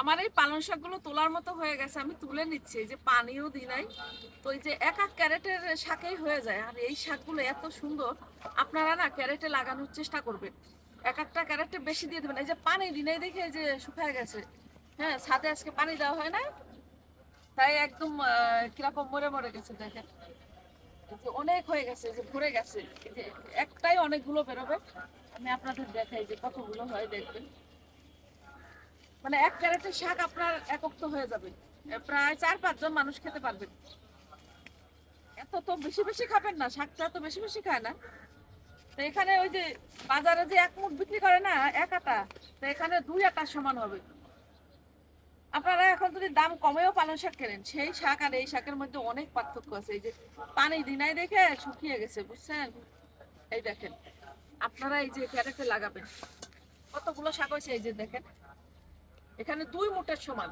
আমার এই পালং শাকগুলো তোলার মতো হয়ে গেছে, আমি তুলে নিচ্ছি যে পানিও দিই নাই। তো এই যে এক এক ক্যারেটের শাকেই হয়ে যায়, আর এই শাকগুলো এত সুন্দর, আপনারা না ক্যারেটে লাগানোর চেষ্টা করবেন। এক একটা ক্যারেটে বেশি দিয়ে দেবেন, এই যে পানি দিই নাই দেখে যে শুকায় গেছে। হ্যাঁ ছাদে আজকে পানি দেওয়া হয় না তাই একদম কীরকম মরে মরে গেছে, দেখেন। অনেক হয়ে গেছে যে ভরে গেছে একটাই অনেকগুলো বেরোবে। আমি আপনাদের দেখাই যে কতগুলো হয়, দেখবেন। মানে এক ক্যারেটের শাক আপনার একক তো হয়ে যাবে। প্রায় চার পাঁচজন মানুষ খেতে পারবেন এত তো বেশি বেশি খাবেন না, শাকটা তো বেশি বেশি খায় না। তো এখানে ওই যে বাজারে যে এক মুঠ বিক্রি করে না, এক আটা, তো এখানে দুই আটার সমান হবে। আপনারা এখন যদি দাম কমেও পালং শাক কেনেন, সেই শাক আর এই শাকের মধ্যে অনেক পার্থক্য আছে। এই যে পানি দিনাই দেখে শুকিয়ে গেছে, বুঝছেন? এই দেখেন, আপনারা এই যে ক্যারেটে লাগাবেন। কতগুলো শাক হয়েছে এই যে দেখেন? এখানে দুই মুঠের সমান।